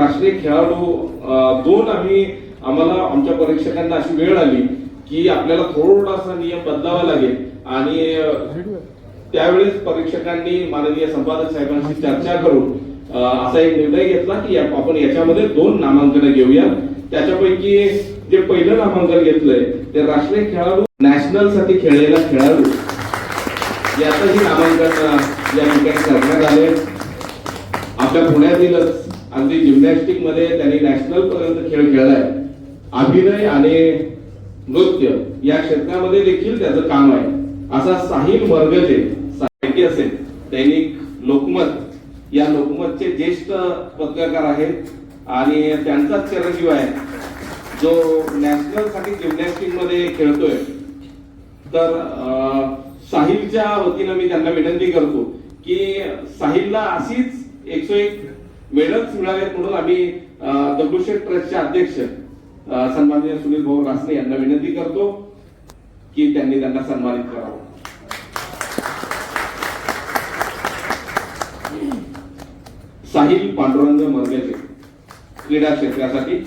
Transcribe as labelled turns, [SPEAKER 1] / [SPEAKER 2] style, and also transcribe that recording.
[SPEAKER 1] राष्ट्रीय खेळाडू दोन आम्ही आम्हाला आमच्या परीक्षकांना अशी वेळ आली की आपल्याला थोडासा नियम बदलावा लागेल. आणि त्यावेळेस परीक्षकांनी माननीय संपादक साहेबांशी चर्चा करून असा एक निर्णय घेतला की आपण याच्यामध्ये दोन नामांकन घेऊया. त्याच्यापैकी जे पहिलं नामांकन घेतलंय ते राष्ट्रीय खेळाडू नॅशनलसाठी खेळलेला खेळाडू. याचंही नामांकन या ठिकाणी करण्यात आले. आपल्या पुण्यातीलच अगदी जिमनॅस्टिकमध्ये त्यांनी नॅशनल पर्यंत खेळ खेळलाय. अभिनय आणि नृत्य या क्षेत्रामध्ये देखील त्याचं काम आहे. असा साहिल मर्गजे साहित्य असेल दैनिक लोकमत. या लोकमतचे ज्येष्ठ पत्रकार आहेत आणि त्यांचाच चिरंजीव आहे. जो नॅशनलसाठी जिमनॅस्टिकमध्ये खेळतोय. तर साहिलच्या वतीनं मी त्यांना विनंती करतो की साहिलला अशीच एकशे एक मेळच मिळावेत म्हणून आम्ही दगडूशेठ ट्रस्टचे अध्यक्ष सन्माननीय सुनील भाऊ रासने यांना विनंती करतो की त्यांनी त्यांना सन्मानित करावं. साहिल पांडुरंग मर्गेचे क्रीडा क्षेत्रासाठी